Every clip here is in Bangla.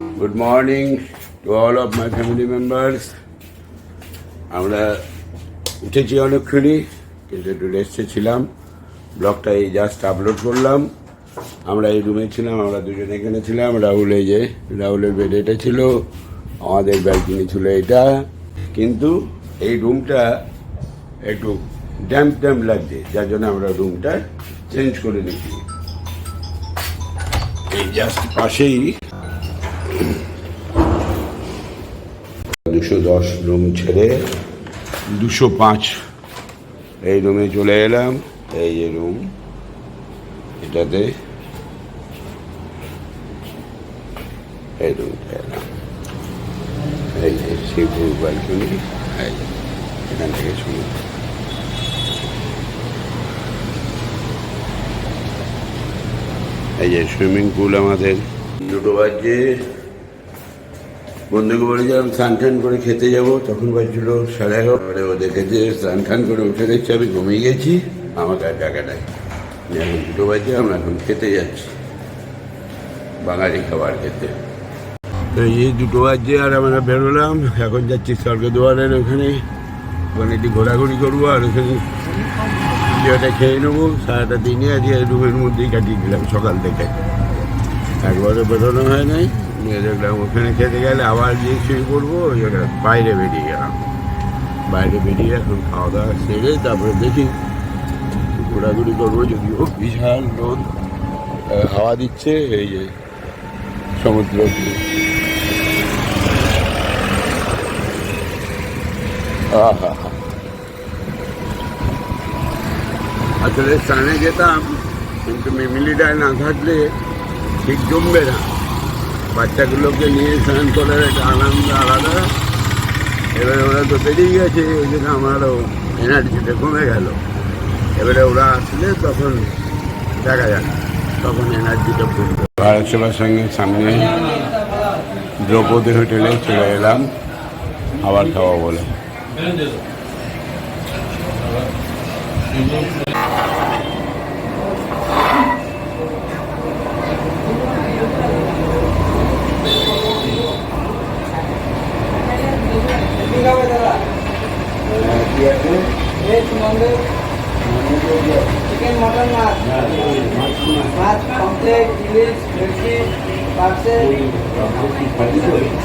Good morning to all of my family members আমরা উঠেছি অনেকক্ষণই, কিন্তু একটু রেস্টে ছিলাম। ব্লগটা এই জাস্ট আপলোড করলাম। আমরা এই রুমে ছিলাম, আমরা দুজন এখানে ছিলাম। রাহুল এই যে, রাহুলের বেড এটা ছিল, আমাদের ব্যালকনি ছিল এটা। কিন্তু এই রুমটা একটু ড্যাম্প ড্যাম্প লাগছে, যার জন্য আমরা রুমটা চেঞ্জ করে দিচ্ছি এই জাস্ট পাশেই দুশো দশ রুম ছেড়ে দুশো পাঁচ। এই রুমে চলে এলাম এই যে রুম এটাতে এই রুমটা এলাম। এই যে শিবপুর ব্যালকনি এই এখান থেকে শুরু। এই যে সুইমিং পুল আমাদের। দুটো বাজে। বন্ধুকে বলেছিলাম স্নান টান করে খেতে যাব। তখন বাজছিল সাড়ে এগারো ও দেখেছে, স্নান টান করে উঠে দেখছি, আমি ঘুমিয়ে গেছি। আমাকে আর টাকা নেই। এখন দুটো বাজে, আমরা এখন খেতে যাচ্ছি। বাঙালি খাবার খেতে। এই দুটো বাজে আর আমরা বেরোলাম। এখন যাচ্ছি স্বর্গদুয়ারের ওখানে। ওখানে একটু ঘোরাঘুরি করব, আর ওখানে যেটা খেয়ে নেব। সারাটা দিনে আজকে রুমের মধ্যেই কাটিয়ে দিলাম সকাল থেকে। একবারও বেরোনো হয় নাই। নিয়ে দেখলাম, ওখানে খেতে গেলে আবার যে শুয়ে করব বাইরে বেরিয়ে গেলাম। বাইরে বেরিয়ে এখন খাওয়া দাওয়া সেরে তারপরে দেখি ঘোরাঘুরি করব, যদিও বিশাল রোদ। হাওয়া দিচ্ছে, এই যে সমুদ্র আসলে স্নানে যেতাম, কিন্তু মিমিলিটায় না থাকলে ঠিক জমবে না। বাচ্চাগুলোকে নিয়ে স্নান করার একটা আনন্দ আলাদা। এবারে ওরা তো বেরিয়ে গেছে ওই জন্য আমারও এনার্জিটা কমে গেল। এবারে ওরা আসলে তখন দেখা যাক, তখন এনার্জিটা ফুটবে ভারত সেবার সঙ্গে সামনে দ্রৌপদী হোটেলে চলে এলাম, খাবার খাওয়া বলে চিকেন মটন মাছ মাছ কমপ্লেট ইলিশ ভেটকি পার্সেল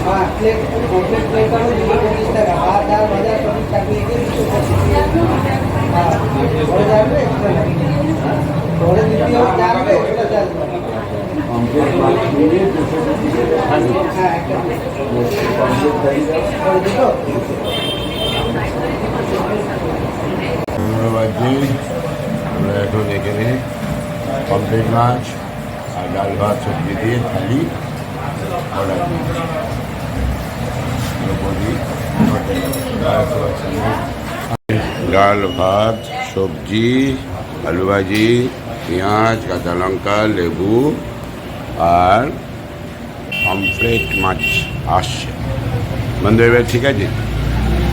হ্যাঁ প্লেট কমপ্লেট প্লেট হবে দুশো পঁচিশ টাকা ভাত ডাল ভাজা সবজি চাকরি দিয়ে দুশো পঁচিশ হ্যাঁ ঘরে যাবে এক্সট্রা ঘরে দ্বিতীয় যাবে এক্সট্রা চার্জ হ্যাঁ একটা করে দিতো আমরা বাজে আমরা এখন এখানে কমপ্লিট মাছ আর ডাল ভাত সবজি দিয়ে থালি অর্ডার ডাল ভাত সবজি আলু ভাজি পেঁয়াজ কাঁচা লঙ্কা লেবু আর পমফ্রেট মাছ আসছে বন্ধু এবার ঠিক আছে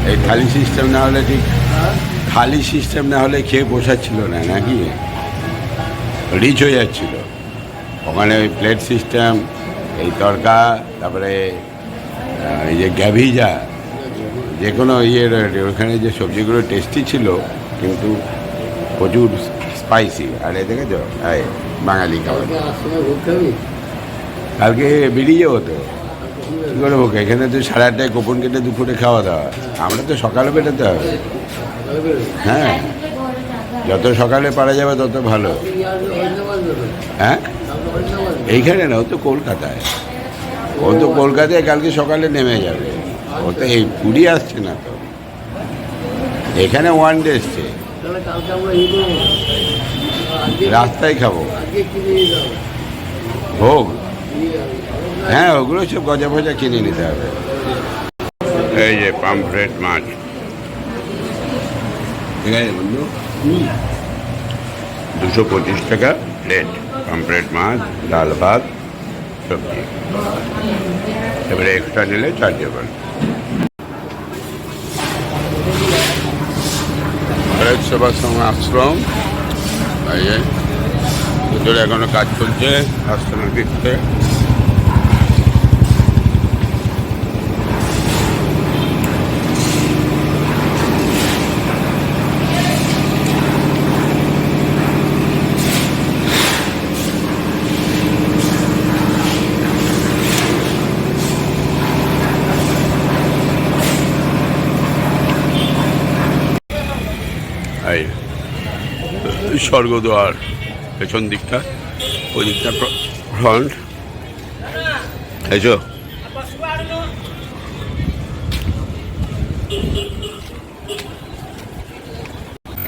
এই থালি সিস্টেম না হলে ঠিক থালি সিস্টেম না হলে খেয়ে পোষাচ্ছিল না নাকি রিচ হয়ে যাচ্ছিল। ওখানে ওই প্লেট সিস্টেম এই তরকা তারপরে এই যে গ্যাভিজা যে কোনো ইয়ের, ওখানে যে সবজিগুলো টেস্টি ছিল, কিন্তু প্রচুর স্পাইসি আর এ দেখেছ? বাঙালি খাবার। কালকে বেরিয়ে যাব তো। কী করে হোক এখানে তো সাড়ে আটটায় কোপন কেটে দুপুরে খাওয়া দাওয়া। আমরা তো সকালে বেরোতে হবে। হ্যাঁ যত সকালে পারা যাবে তত ভালো। হ্যাঁ? এইখানে না ও তো কলকাতায়। ও তো কলকাতায় কালকে সকালে নেমে যাবে। ও তো এই পুরী আসছে না তো। এখানে ওয়ান ডে এসছে রাস্তায় খাব। ভোগ। হ্যাঁ ওগুলো সব গজা ফজা কিনে নিতে হবে। এই যে পামফ্রেট মাছ। ঠিক আছে বন্ধু? দুশো পঁচিশ টাকা। প্লেট কমপ্লিট মাছ, ডাল ভাত, সবজি। এবারে এক্সট্রা নিলে চার্জেবল ভারত সেবাশ্রম আশ্রম ভিতরে এখনও কাজ চলছে আশ্রমের ভিতরে। স্বর্গদ্বার। পেছন দিকটা, ওই দিকটা ফ্রন্ট এসো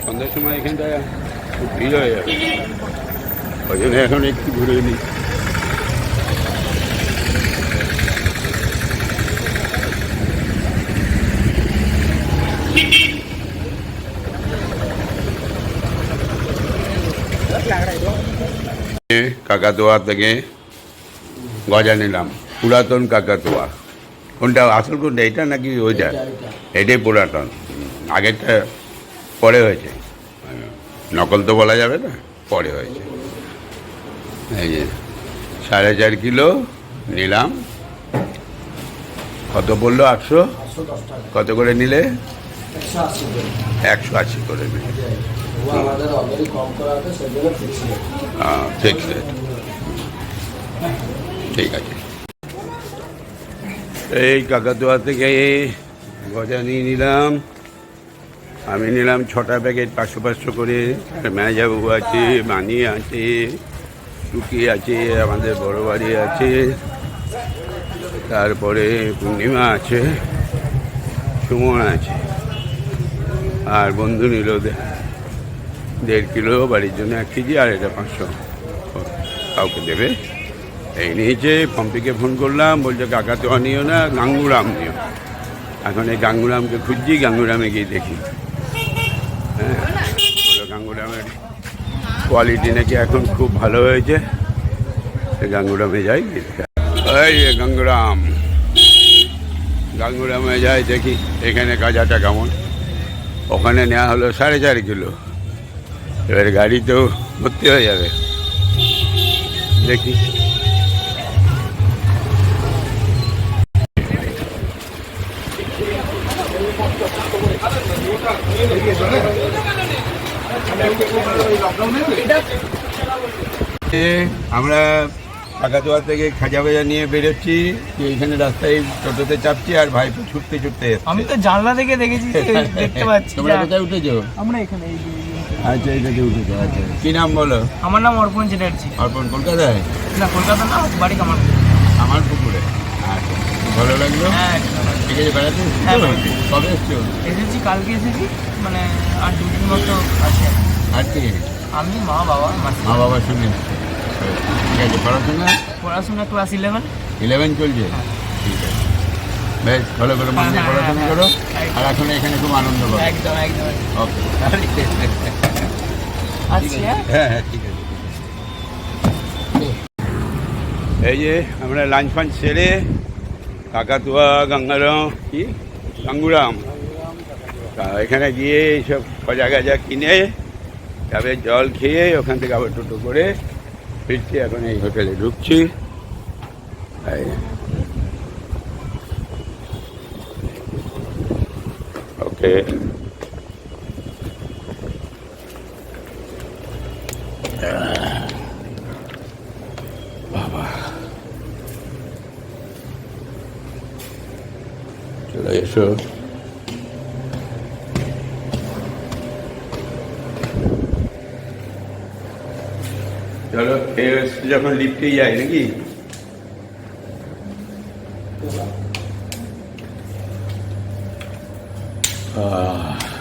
সন্ধ্যার সময় এখানটায় খুব ভিড় হয়ে যাবে। ওই জন্য এখন একটু ঘুরে নিই। কাকাতোয়া থেকে গজা নিলাম। পুরাতন কাকাতোয়া। কোনটা আসল কোনটা এটা নাকি ওইটা? এটাই পুরাতন। আগেরটা পরে হয়েছে। নকল তো বলা যাবে না পরে হয়েছে। এই যে সাড়ে চার কিলো নিলাম। কত বলল আটশো? কত করে নিলে? একশো আশি করে। নিলে। ফিক্স ঠিক ঠিক আছে। এই কাকাতুয়া থেকে গজা নিয়ে নিলাম। আমি নিলাম ছটা প্যাকেট পাঁচশো পাঁচশো করে। ম্যানেজারবাবু আছে, মানি আছে টুকি আছে, আমাদের বড় বাড়ি আছে। তারপরে পূর্ণিমা আছে, সুমন আছে। আর বন্ধু নিল দেড় কিলো বাড়ির জন্য এক কেজি, আর এটা পাঁচশো। কাউকে দেবে? এই নিয়েছে পম্পিকে ফোন করলাম, বলছে, কাকা তো নিও না, গাঙ্গুরাম নিও। এখন এই গাঙ্গুরামকে খুঁজছি, গাঙ্গুরামে গিয়ে দেখি। হ্যাঁ বলল গাঙ্গুরামের কোয়ালিটি নাকি এখন খুব ভালো হয়েছে? গাঙ্গুরামে যাই এই গাঙ্গুরাম। গাঙ্গুরামে যাই, দেখি, এখানে গাঁজাটা কেমন? ওখানে নেওয়া হলো সাড়ে চার কিলো। এবার গাড়ি তো ভর্তি হয়ে যাবে। দেখি। আমরা কাকাতোয়া থেকে খাজা বাজা নিয়ে বেরোচ্ছি যে এখানে রাস্তায় টোটোতে চাপছি আর ভাইপো ছুটতে ছুটতে আমি তো জানলা থেকে দেখেছি যে দেখতে পাচ্ছি তোমরা কোথায় উঠেছো? আমরা এখানে এই- আচ্ছা এইটাতে উঠেছো আচ্ছা কি নাম বলো? আমার নাম অর্পণ চ্যাটার্জি। অর্পণ কলকাতায়? না কলকাতা না বাড়ি কামার আমার পুকুরে? আচ্ছা ভালো লাগল? হ্যাঁ ঠিক আছে বেড়াতে হ্যাঁ, কবে এসছো? এসেছি কালকে এসেছি মানে আর দুদিন মতো আছে। আর কি? আমি মা বাবা মা বাবার সঙ্গে ঠিক আছে পড়াশোনা? পড়াশোনা ক্লাস ইলেভেন ইলেভেন চলছে? ঠিক আছে। বেশ ভালো করে মন হ্যাঁ, পড়াশোনা হ্যাঁ, করো। হ্যাঁ। আর এখন এখানে খুব আনন্দ করো একদম একদম ওকে আচ্ছা। হ্যাঁ হ্যাঁ ঠিক আছে এই যে আমরা লাঞ্চ ফাঞ্চ সেরে কাকাতুয়া, গঙ্গারাম, কি? গাঙ্গুরাম। এখানে গিয়ে এইসব গজা গাজা কিনে তবে জল খেয়ে ওখান থেকে আবার টোটো করে ফিরছি, এখন এই হোটেলে ঢুকছি। ওকে। চলে এসো চলো খেয়ে এসে যখন লিফটে যাই নাকি আহ,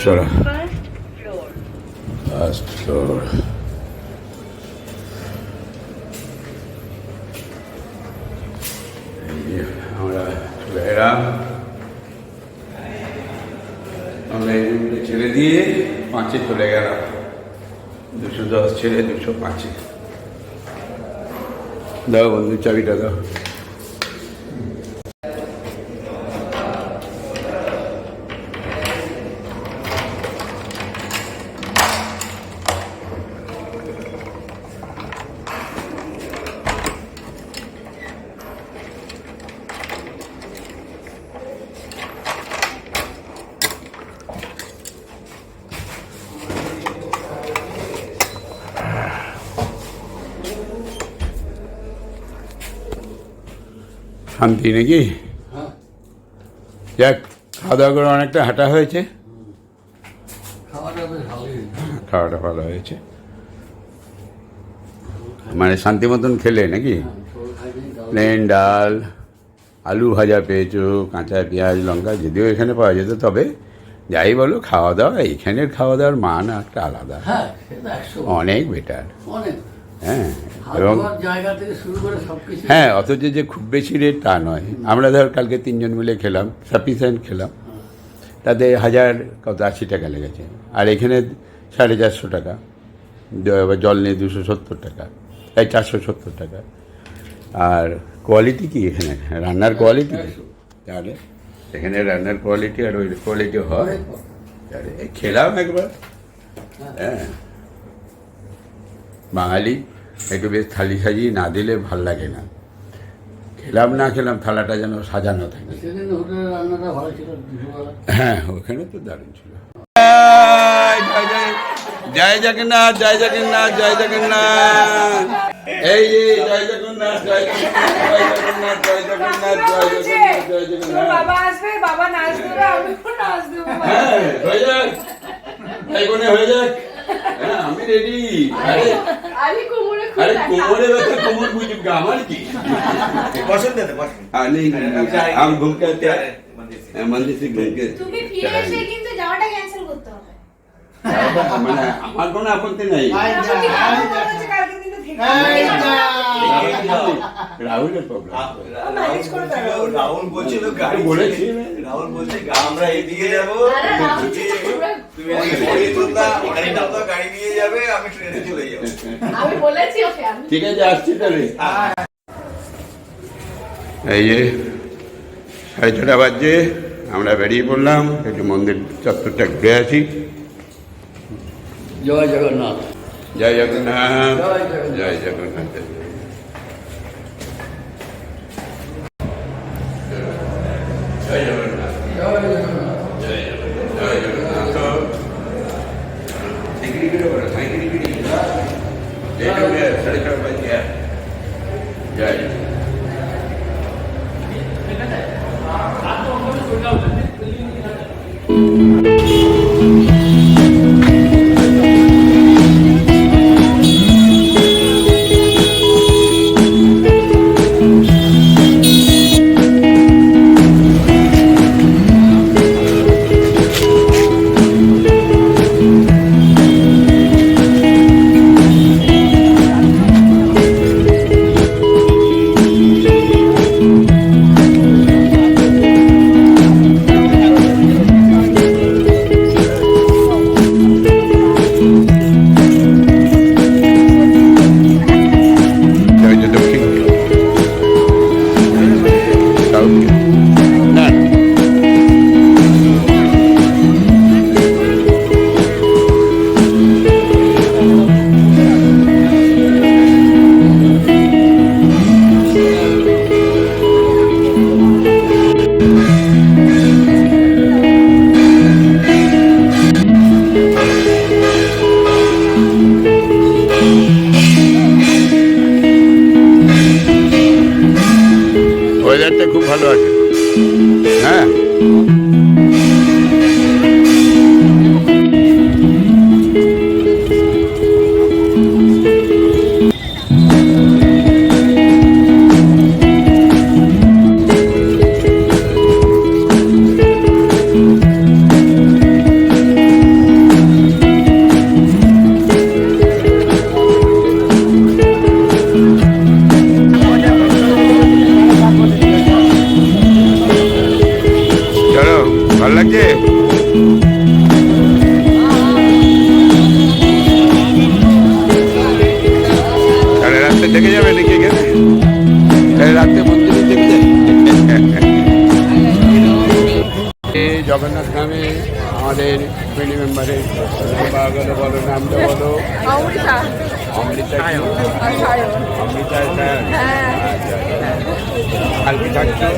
চলো. ফার্স্ট ফ্লোর আমরা এলাম আমরা এই ছেড়ে দিয়ে পাঁচে চলে গেলাম দুশো দশ ছেড়ে দুশো পাঁচে দাও বন্ধু চাবিটা দাও শান্তি নাকি? যাক খাওয়া দাওয়া করে অনেকটা হাঁটা হয়েছে। খাওয়াটা ভালো হয়েছে। মানে শান্তি মতন খেলে নাকি? প্লেন ডাল আলু ভাজা পেয়েছ কাঁচা পেঁয়াজ লঙ্কা যদিও এখানে পাওয়া যেত তবে যাই বলো খাওয়া দাওয়া এইখানের খাওয়া দাওয়ার মান একটা আলাদা। হ্যাঁ অনেক বেটার অনেক। হ্যাঁ এবং হ্যাঁ অথচ যে খুব বেশি রেট তা নয়। আমরা ধর কালকে তিনজন মিলে খেলাম সাফিসিয়েন্ট খেলাম। তাতে হাজার কত আশি টাকা লেগেছে। আর এখানে সাড়ে চারশো টাকা। জল নিয়ে দুশো সত্তর টাকা। এই চারশো সত্তর টাকা। আর কোয়ালিটি কি এখানে? রান্নার কোয়ালিটি তাহলে এখানে রান্নার কোয়ালিটি আর ওই কোয়ালিটি হয়। তাহলে খেলাম একবার। হ্যাঁ। বাঙালি একটু বেশ থালি সাজিয়ে না দিলে ভালো লাগে না। খেলাম না খেলাম থালাটা যেন সাজানো থাকে। হ্যাঁ ওখানে তো দারুণ ছিল। জয় জগন্নাথ জয় জগন্নাথ জয় জগন্নাথ এই জয় জগন্নাথ জয় জগন্নাথ জয় জগন্নাথ জয় জগন্নাথ জয় জগন্নাথ বাবা আসবে বাবা নাচ দেবে আমিও নাচ দেবো হ্যাঁ হয়ে যাক। তাই হয়ে যাক। হ্যাঁ, আমি রেডি আরে কোমরে ব্যথা কোমর বুঝি আমার কি? পছন্দ হ্যাঁ, তো আমি ঘুমকে মন্দির থেকে হ্যাঁ, ঘুমকে মানে, আমার কোনো আপত্তি নেই। রাহুলের প্রবলেম। রাহুল বলছিল গাড়ি বলেছি। রাহুল বলছে আমরা এদিকে যাব। আরে রাহুল তো পুরো- তুমি অনিরুদ্ধা অনিরুদ্ধা গাড়ি নিয়ে যাবে আমি ট্রেনে চলে যাব। আমি বলেছি ওকে ঠিক আছে আসছি তাহলে। এই যে সাড়ে ছটা বাজছে আমরা বেরিয়ে পড়লাম একটু মন্দির চত্বরটা ঘুরে আসি। জয় জগন্নাথ। জয় জগন্নাথ। জয় জগন্নাথ।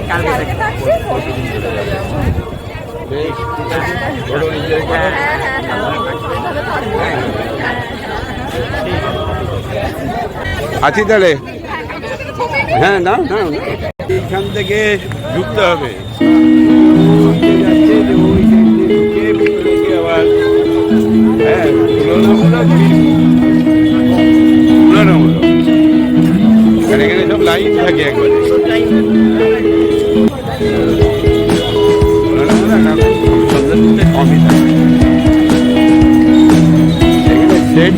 কালকে বেশ বড় এনজয় করো। আছি তাহলে হ্যাঁ না না। এখান থেকে ঢুকতে হবে। আবার হ্যাঁ এখানে সব লাইন থাকে একবারে। কমই থাকে সেট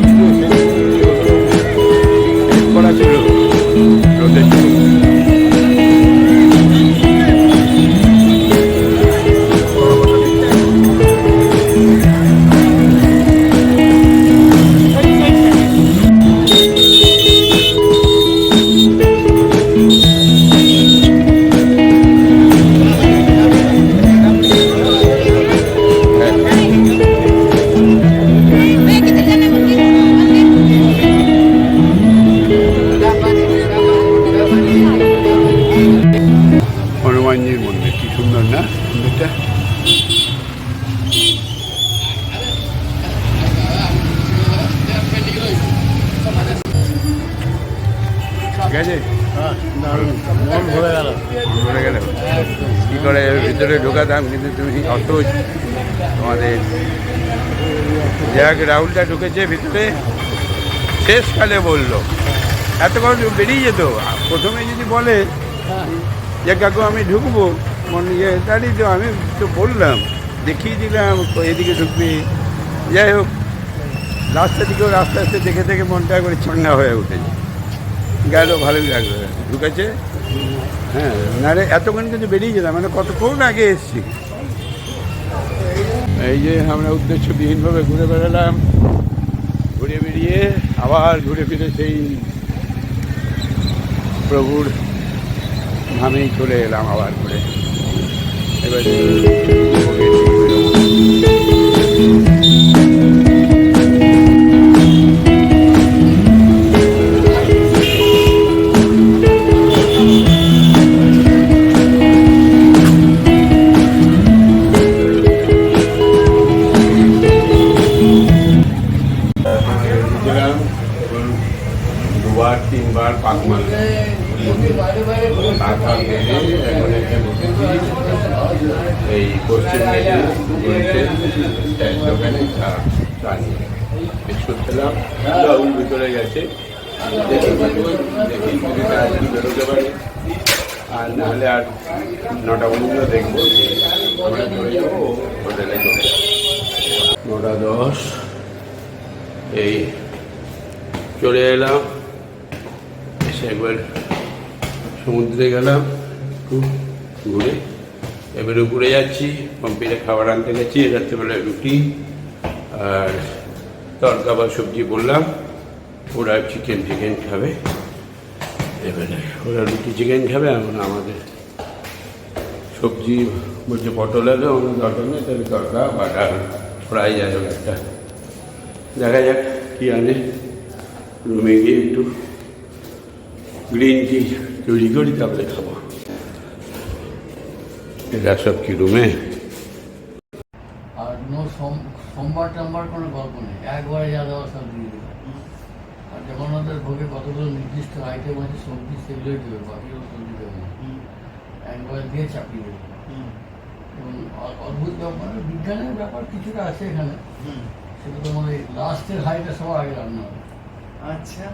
হনুমানজির মন্দির, কি সুন্দর না মন্দিরটা? ঠিক আছে? মন ভরে গেল। ঘুরে গেল কি করে ভিতরে ঢোকাতাম, কিন্তু তুমি অত তোমাদের। যাক, রাহুলটা ঢুকেছে ভিতরে। শেষকালে বলল। এতক্ষণ বেরিয়ে যেত। প্রথমে যদি বলে যে কাকু, আমি ঢুকবো। মনে ইয়ে তারই তো আমি তো বললাম, দেখিয়ে দিলাম এদিকে ঢুকবি। যাই হোক, রাস্তা দিকেও রাস্তা আস্তে দেখে দেখে মনটা করে ছন্না হয়ে উঠেছে। গেল ভালোই লাগল। ঢুকেছে? হ্যাঁ নারে এতক্ষণ কিন্তু বেরিয়ে যেতাম মানে কতক্ষণ আগে এসছি। এই যে আমরা উদ্দেশ্যবিহীনভাবে ঘুরে বেড়ালাম, ঘুরে বেরিয়ে আবার ঘুরে ফিরে সেই প্রভুর ধামেই চলে এলাম আবার করে। এবারে দেখব নটা দশ। এই চলে এলাম। এসে একবার সমুদ্রে গেলাম, একটু ঘুরে। এবার উপরে যাচ্ছি, পম্পিতে খাবার আনতে গেছি, রাত্রেবেলায় রুটি আর তরকা বা সবজি বললাম। ওরা চিকেন চিকেন খাবে। এবারে ওরা রুটি চিকেন খাবে, এখন আমাদের সবজি বলছে পটল এলো আমার দরকার নেই তাহলে তরকা বা ডাল ফ্রাই যাই হোক একটা দেখা যাক কী আনে রুমে গিয়ে একটু গ্রিন টি তৈরি করি তারপরে খাব এরা সব কি রুমে আর নো সোম- সোমবার টোমবার কোনো গল্প নেই একবারে যা দেওয়া সব দিয়ে দেবে আর যখন ওদের ভোগে কতগুলো নির্দিষ্ট আইটেম আছে সবজি সেগুলোই দেবে বাকিগুলো সবজি দেবে না একবারে দিয়ে চাপিয়ে দেবে এবং অদ্ভুত ব্যাপার বিজ্ঞানের ব্যাপার কিছুটা আছে এখানে। সেটা তোমার এই লাস্টের হাইটা সবার আগে রান্না হবে। আচ্ছা।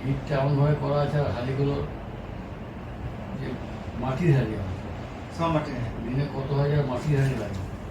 হিটটা এমনভাবে করা আছে আর হাঁড়িগুলো যে মাটির হাঁড়ি সব হাঁড়ি। দিনে কত হাজার মাটির হাঁড়ি লাগে।